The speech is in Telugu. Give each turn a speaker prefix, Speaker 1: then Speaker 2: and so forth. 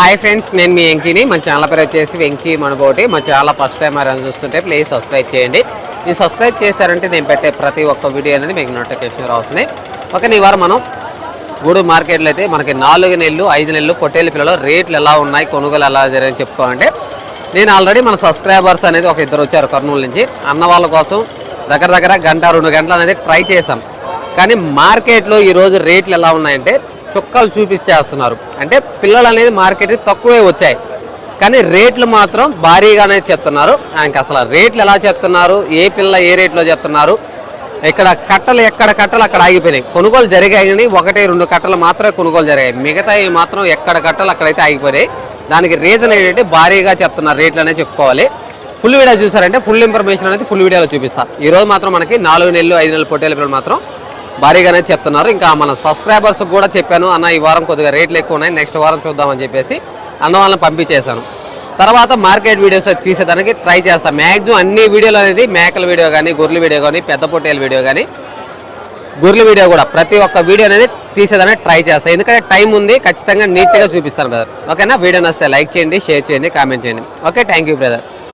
Speaker 1: హాయ్ ఫ్రెండ్స్ నేను మీ వెంకీని. మన ఛానల్ పేరు వచ్చేసి వెంకీ మనబోటి. మా ఛానల్ ఫస్ట్ టైం అని చూస్తుంటే ప్లీజ్ సబ్స్క్రైబ్ చేయండి. మీరు సబ్స్క్రైబ్ చేశారంటే నేను పెట్టే ప్రతి ఒక్క వీడియో అనేది మీకు నోటిఫికేషన్ రావుతుంది ఓకే ఈ వారం మనం గూడు మార్కెట్లో అయితే మనకి నాలుగు నెలలు ఐదు నెలలు పొట్టేళ్ళ పిల్లలు రేట్లు ఎలా ఉన్నాయి కొనుగోలు ఎలా జరిగాయని చెప్పుకోవాలంటే నేను ఆల్రెడీ మన సబ్స్క్రైబర్స్ అనేది ఒక ఇద్దరు వచ్చారు కర్నూలు నుంచి. అన్న వాళ్ళ కోసం దగ్గర దగ్గర గంట రెండు గంటలు అనేది ట్రై చేశాం. కానీ మార్కెట్లో ఈరోజు రేట్లు ఎలా ఉన్నాయంటే చుక్కలు చూపించేస్తున్నారు అంటే పిల్లలు అనేది మార్కెట్కి తక్కువే వచ్చాయి. కానీ రేట్లు మాత్రం భారీగానే చెప్తున్నారు. ఆయనకి అసలు రేట్లు ఎలా చెప్తున్నారు? ఏ పిల్ల ఏ రేట్లో చెప్తున్నారు? ఇక్కడ కట్టలు ఎక్కడ కట్టలు అక్కడ ఆగిపోయినాయి. కొనుగోలు జరిగాయి కానీ ఒకటి రెండు కట్టలు మాత్రమే కొనుగోలు జరిగాయి. మిగతావి మాత్రం ఎక్కడ కట్టలు అక్కడైతే ఆగిపోయినాయి. దానికి రీజన్ ఏంటంటే భారీగా చెప్తున్నారు రేట్లు అనేది చెప్పుకోవాలి. ఫుల్ వీడియో చూసారంటే ఫుల్ ఇన్ఫర్మేషన్ అనేది ఫుల్ వీడియోలో చూపిస్తాను ఈ రోజు మాత్రం మనకి నాలుగు నెలలు ఐదు నెలలు పొట్టేల పిల్లలు మాత్రం భారీగానే చెప్తున్నారు. ఇంకా మన సబ్స్క్రైబర్స్ కూడా చెప్పాను అన్న ఈ వారం కొద్దిగా రేట్లు ఎక్కువ ఉన్నాయి నెక్స్ట్ వారం చూద్దామని చెప్పేసి అన్న వాళ్ళని పంపించేశాను. తర్వాత మార్కెట్ వీడియోస్ తీసేదానికి ట్రై చేస్తాను మ్యాక్సిమం అన్ని వీడియోలు అనేది మేకల వీడియో కానీ గొర్రెల వీడియో కానీ పెద్ద పొట్టేల వీడియో కానీ గొర్రెల వీడియో కూడా ప్రతి ఒక్క వీడియో అనేది తీసేదానికి ట్రై చేస్తాను ఎందుకంటే టైం ఉంది ఖచ్చితంగా నీట్గా చూపిస్తాను బ్రదర్ ఓకేనా? వీడియో నచ్చితే లైక్ చేయండి షేర్ చేయండి కామెంట్ చేయండి. ఓకే? Thank you brother